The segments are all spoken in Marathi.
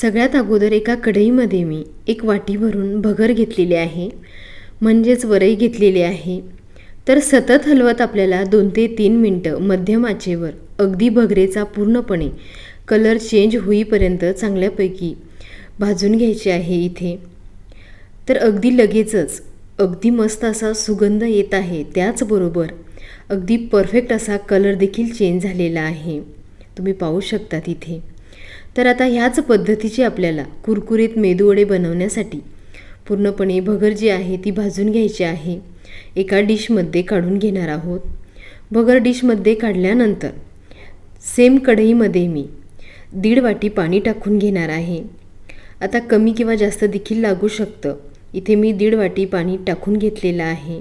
सगळ्यात अगोदर एका कढईमध्ये मी एक वाटी भरून भगर घेतलेली आहे. म्हणजेच वरई घेतलेली आहे. तर सतत हलवत आपल्याला दोन ते तीन मिनटं मध्यम आचेवर अगदी भगरेचा पूर्णपणे कलर चेंज होईपर्यंत चांगल्यापैकी भाजून घ्यायचे आहे इथे. तर अगदी लगेचच अगदी मस्त असा सुगंध येत आहे त्याचबरोबर अगदी परफेक्ट असा कलर देखील चेंज झालेला आहे. तुम्ही पाहू शकता तिथे. तर आता ह्याच पद्धतीचे आपल्याला कुरकुरीत मेदूवडे बनवण्यासाठी पूर्णपणे भगर जी आहे ती भाजून घ्यायची आहे. एका डिशमध्ये काढून घेणार आहोत. भगर डिशमध्ये काढल्यानंतर सेम कढईमध्ये मी दीड वाटी पाणी टाकून घेणार आहे. आता कमी किंवा जास्त देखील लागू शकतं. इथे मी दीड वाटी पाणी टाकून घेतलेलं आहे.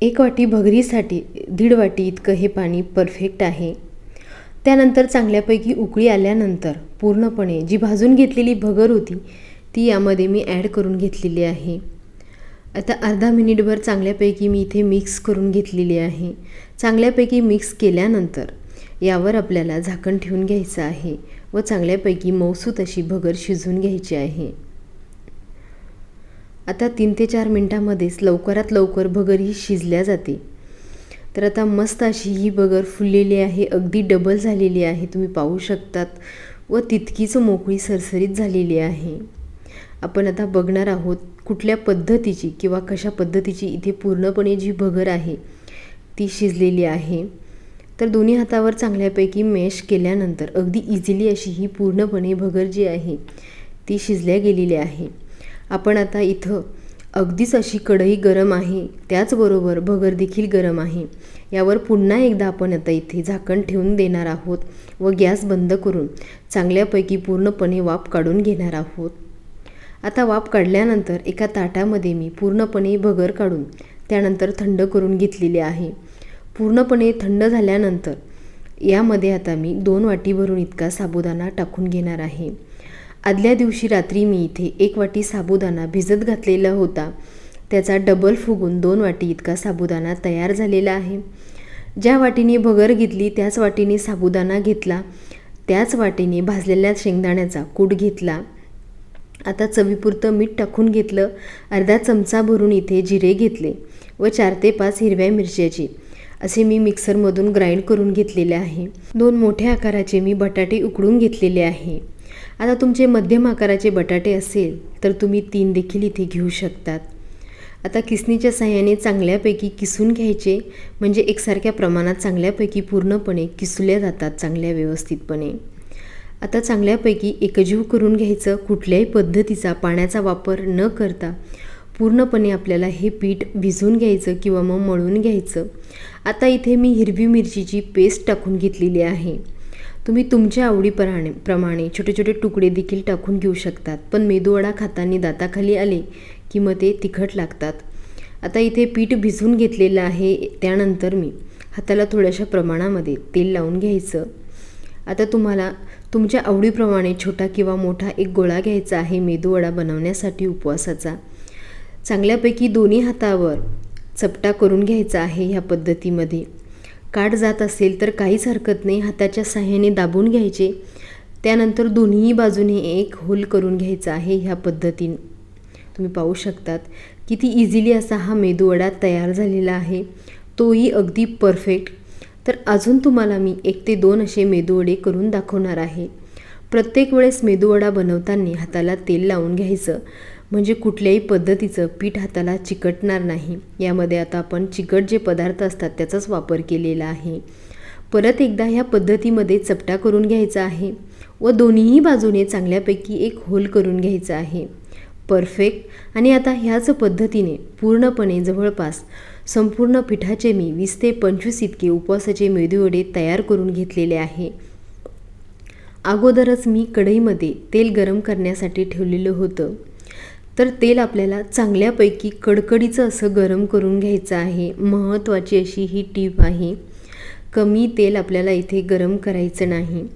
एक वाटी भगरीसाठी दीड वाटी इतकं हे पाणी परफेक्ट आहे. त्यानंतर चांगल्यापैकी उकळी आल्यानंतर पूर्णपणे जी भाजून घेतलेली भगर होती ती यामध्ये मी ॲड करून घेतलेली आहे. आता अर्धा मिनिटभर चांगल्यापैकी मी इथे मिक्स करून घेतलेली आहे. चांगल्यापैकी मिक्स केल्यानंतर यावर आपल्याला झाकण ठेवून घ्यायचं आहे व चांगल्यापैकी मौसूत अशी भगर शिजून घ्यायची आहे. आता तीन ते चार मिनटामध्येच लवकरात लवकर भगर ही शिजल्या जाते. तर आता मस्त अशी ही भगर फुललेली आहे अगदी डबल झालेली आहे तुम्ही पाहू शकतात. व तितकीच मोकळी सरसरीत झालेली आहे. आपण आता बघणार आहोत कुठल्या पद्धतीची किंवा कशा पद्धतीची इथे पूर्णपणे जी भगर आहे ती शिजलेली आहे. तर दोन्ही हातावर चांगल्यापैकी मॅश केल्यानंतर अगदी इझिली अशी ही पूर्णपणे भगर जी आहे ती शिजल्या गेलेली आहे. आपण आता इथं अगदीच अशी कढई गरम आहे त्याचबरोबर भगर देखील गरम आहे. यावर पुन्हा एकदा आपण आता इथे झाकण ठेवून देणार आहोत व गॅस बंद करून चांगल्यापैकी पूर्णपणे वाफ काढून घेणार आहोत. आता वाफ काढल्यानंतर एका ताटामध्ये मी पूर्णपणे भगर काढून त्यानंतर थंड करून घेतलेली आहे. पूर्णपणे थंड झाल्यानंतर यामध्ये आता मी दोन वाटी भरून इतका साबुदाणा टाकून घेणार आहे. आदल्या दिवशी रात्री मी इथे एक वाटी साबुदाणा भिजत घातलेला होता. त्याचा डबल फुगून दोन वाटी इतका साबुदाणा तयार झालेला आहे. ज्या वाटीने भगर घेतली त्याच वाटीने साबुदाणा घेतला. त्याच वाटीने भाजलेल्या शेंगदाण्याचा कूट घेतला. आता चवीपुरतं मीठ टाकून घेतलं. अर्धा चमचा भरून इथे जिरे घेतले व चार ते पाच हिरव्या मिरच्याची असे मी मिक्सरमधून ग्राइंड करून घेतलेले आहे. दोन मोठ्या आकाराचे मी बटाटे उकडून घेतलेले आहे. आता तुमचे मध्यम आकाराचे बटाटे असेल तर तुम्ही तीन देखील इथे घेऊ शकतात. आता किसणीच्या साह्याने चांगल्यापैकी किसून घ्यायचे म्हणजे एकसारख्या प्रमाणात चांगल्यापैकी पूर्णपणे किसल्या जातात चांगल्या व्यवस्थितपणे. आता चांगल्यापैकी एकजीव करून घ्यायचं कुठल्याही पद्धतीचा पाण्याचा वापर न करता पूर्णपणे आपल्याला हे पीठ भिजून घ्यायचं किंवा मग मळून घ्यायचं. आता इथे मी हिरवी मिरचीची पेस्ट टाकून घेतलेली आहे. तुम्ही तुमच्या आवडीप्रमाणे प्रमाणे छोटे छोटे तुकडे देखील टाकून घेऊ शकतात. पण मेदूवडा खाताना दाताखाली आले की मग ते तिखट लागतात. आता इथे पीठ भिजवून घेतलेलं आहे त्यानंतर मी हाताला थोड्याशा प्रमाणामध्ये तेल लावून घ्यायचं. आता तुम्हाला तुमच्या आवडीप्रमाणे छोटा किंवा मोठा एक गोळा घ्यायचा आहे मेदूवडा बनवण्यासाठी उपवासाचा. चांगल्यापैकी दोन्ही हातावर चपटा करून घ्यायचा आहे ह्या पद्धतीमध्ये. काठ जात असेल तर काहीच हरकत नाही हाताच्या साह्याने दाबून घ्यायचे. त्यानंतर दोन्ही बाजूने एक होल करून घ्यायचा आहे ह्या पद्धतीने. तुम्ही पाहू शकतात किती इझिली असा हा मेदूवडा तयार झालेला आहे. तोही अगदी परफेक्ट तर अजून तुम्हाला मी एक ते दोन असे मेदूवडे करून दाखवणार आहे. प्रत्येक वेळेस मेदूवडा बनवताना हाताला तेल लावून घ्यायचं. म्हणजे कुठल्याही पद्धतीचं पीठ हाताला चिकटणार नाही. यामध्ये आता आपण चिकट जे पदार्थ असतात त्याचाच वापर केलेला आहे. परत एकदा ह्या पद्धतीमध्ये चपटा करून घ्यायचा आहे व दोन्हीही बाजूने चांगल्यापैकी एक होल करून घ्यायचा आहे. परफेक्ट. आणि आता ह्याच पद्धतीने पूर्णपणे जवळपास संपूर्ण पिठाचे मी वीस ते पंचवीस इतके उपवासाचे मेदूवडे तयार करून घेतलेले आहे. अगोदरच मी कढईमध्ये तेल गरम करण्यासाठी ठेवलेलं होतं. तर तेल आपल्याला चांगल्यापैकी कडकडीचं असं गरम करून घ्यायचं आहे. महत्त्वाची अशी ही टीप आहे कमी तेल आपल्याला इथे गरम करायचं नाही.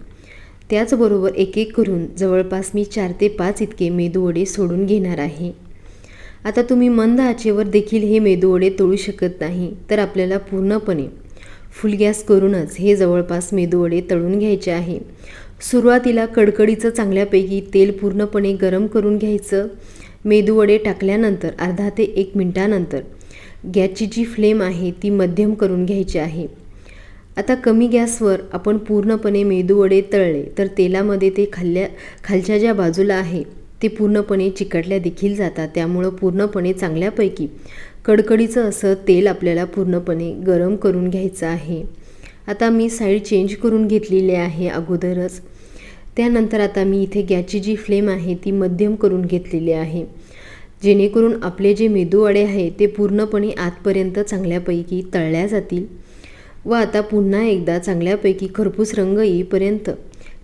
त्याचबरोबर एक एक करून जवळपास मी चार ते पाच इतके मेदूवडे सोडून घेणार आहे. आता तुम्ही मंद आचेवर देखील हे मेदूवडे तळू शकत नाही तर आपल्याला पूर्णपणे फुल गॅस करूनच हे जवळपास मेदूवडे तळून घ्यायचे आहे. सुरुवातीला कडकडीचं चांगल्यापैकी तेल पूर्णपणे गरम करून घ्यायचं. मेदूवडे टाकल्यानंतर अर्धा ते एक मिनटानंतर गॅसची जी फ्लेम आहे ती मध्यम करून घ्यायची आहे. आता कमी गॅसवर आपण पूर्णपणे मेदूवडे तळले तर तेलामध्ये ते खाल्ल्या खालच्या ज्या बाजूला आहे ते पूर्णपणे चिकटल्या देखील जातात. त्यामुळं पूर्णपणे चांगल्यापैकी कडकडीचं असं तेल आपल्याला पूर्णपणे गरम करून घ्यायचं आहे. आता मी साईड चेंज करून घेतलेली आहे अगोदरच. त्यानंतर आता मी इथे गॅसची जी फ्लेम आहे ती मध्यम करून घेतलेली आहे. जेणेकरून आपले जे मेदूवडे आहे ते पूर्णपणे आतपर्यंत चांगल्यापैकी तळल्या जातील व आता पुन्हा एकदा चांगल्यापैकी खरपूस रंग येईपर्यंत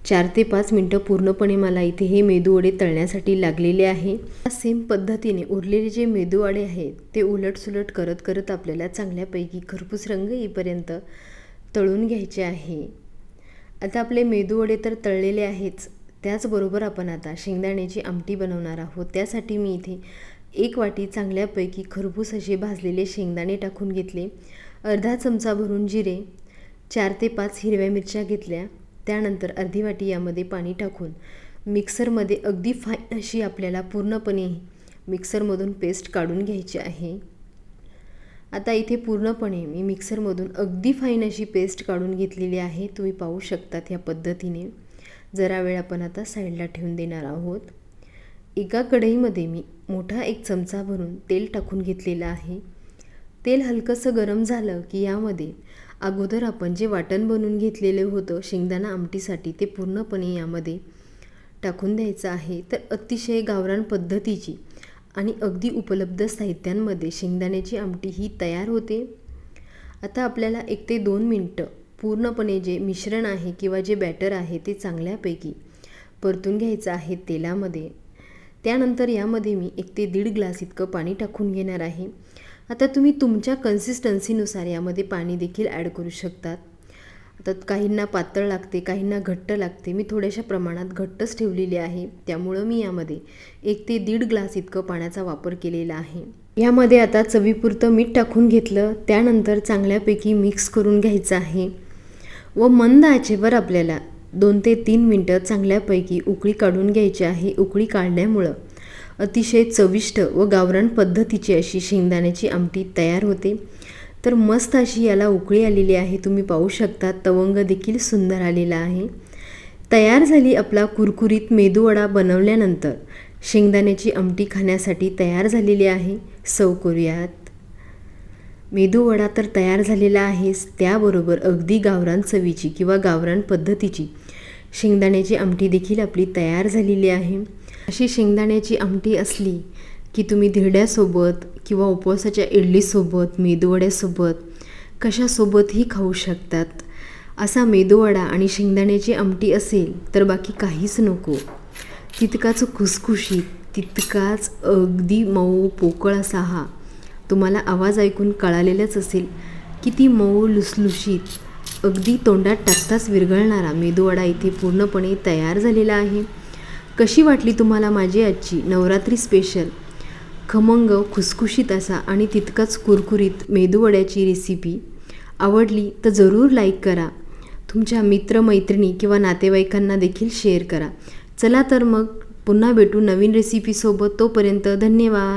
चार ते पाच मिनटं पूर्णपणे मला इथे हे मेदूवडे तळण्यासाठी लागलेले आहे. सेम पद्धतीने उरलेले जे मेदूवडे आहेत ते उलटसुलट करत करत आपल्याला चांगल्यापैकी खरपूस रंग येईपर्यंत तळून घ्यायचे आहे. आता आपले मेदूवडे तर तळलेले आहेच. त्याचबरोबर आपण आता शेंगदाण्याची आमटी बनवणार आहोत. त्यासाठी मी इथे एक वाटी चांगल्यापैकी खरबूस असे भाजलेले शेंगदाणे टाकून घेतले. अर्धा चमचा भरून जिरे चार ते पाच हिरव्या मिरच्या घेतल्या. त्यानंतर अर्धी वाटी यामध्ये पाणी टाकून मिक्सरमध्ये अगदी फाईन अशी आपल्याला पूर्णपणे मिक्सरमधून पेस्ट काढून घ्यायची आहे. आता इथे पूर्णपणे मी मिक्सरमधून अगदी फाईन अशी पेस्ट काढून घेतलेली आहे. तुम्ही पाहू शकतात ह्या पद्धतीने. जरा वेळ आपण आता साईडला ठेवून देणार आहोत. एका कढईमध्ये मी मोठा एक चमचा भरून तेल टाकून घेतलेलं आहे. तेल हलकंसं गरम झालं की यामध्ये अगोदर आपण जे वाटण बनवून घेतलेलं होतं शेंगदाणा आमटीसाठी ते पूर्णपणे यामध्ये टाकून द्यायचं आहे. तर अतिशय गावरान पद्धतीची आणि अगदी उपलब्ध साहित्यांमध्ये शेंगदाण्याची आमटी ही तयार होते. आता आपल्याला एक ते दोन मिनटं पूर्णपणे जे मिश्रण आहे किंवा जे बॅटर आहे ते चांगल्यापैकी परतून घ्यायचं आहे तेलामध्ये. त्यानंतर यामध्ये मी एक ते दीड ग्लास इतकं पाणी टाकून घेणार आहे. आता तुम्ही तुमच्या कन्सिस्टन्सीनुसार यामध्ये पाणी देखील ॲड करू शकतात. तर काहींना पातळ लागते काहींना घट्ट लागते. मी थोड्याशा प्रमाणात घट्टच ठेवलेली आहे. त्यामुळं मी यामध्ये एक ते दीड ग्लास इतकं पाण्याचा वापर केलेला आहे. यामध्ये आता चवीपुरतं मीठ टाकून घेतलं. त्यानंतर चांगल्यापैकी मिक्स करून घ्यायचं आहे. व मंद आचेवर आपल्याला दोन ते तीन मिनटं चांगल्यापैकी उकळी काढून घ्यायची आहे. उकळी काढण्यामुळं अतिशय चविष्ट व गावरान पद्धतीची अशी शेंगदाण्याची आमटी तयार होते. तर मस्त अशी याला उकळी आलेली आहे. तुम्ही पाहू शकता तवंग देखील सुंदर आलेला आहे. तयार झाली आपला कुरकुरीत मेदूवडा बनवल्यानंतर शेंगदाण्याची आमटी खाण्यासाठी तयार झालेली आहे. सव करूयात. मेदूवडा तर तयार झालेला आहेच त्याबरोबर अगदी गावरान चवीची किंवा गावरान पद्धतीची शेंगदाण्याची आमटी देखील आपली तयार झालेली आहे. अशी शेंगदाण्याची आमटी असली की तुम्ही धिरड्यासोबत किंवा उपवासाच्या इडलीसोबत मेदूवड्यासोबत कशासोबतही खाऊ शकतात? असा मेदूवडा आणि शेंगदाण्याची आमटी असेल तर बाकी काहीच नको. तितकाच खुसखुशीत तितकाच अगदी मऊ पोकळ असा हा. तुम्हाला आवाज ऐकून कळालेलंच असेल किती मऊ लुसलुशीत अगदी तोंडात टाकताच विरघळणारा मेदूवडा इथे पूर्णपणे तयार झालेला आहे. कशी वाटली तुम्हाला माझी आजची नवरात्री स्पेशल खमंग खुसखुशीत असा आणि तितकाच कुरकुरीत मेदूवड्याची रेसिपी आवडली तर जरूर लाईक करा. तुमच्या मित्रमैत्रिणी किंवा नातेवाईकांना देखील शेअर करा. चला तर मग पुन्हा भेटू नवीन रेसिपीसोबत तोपर्यंत धन्यवाद.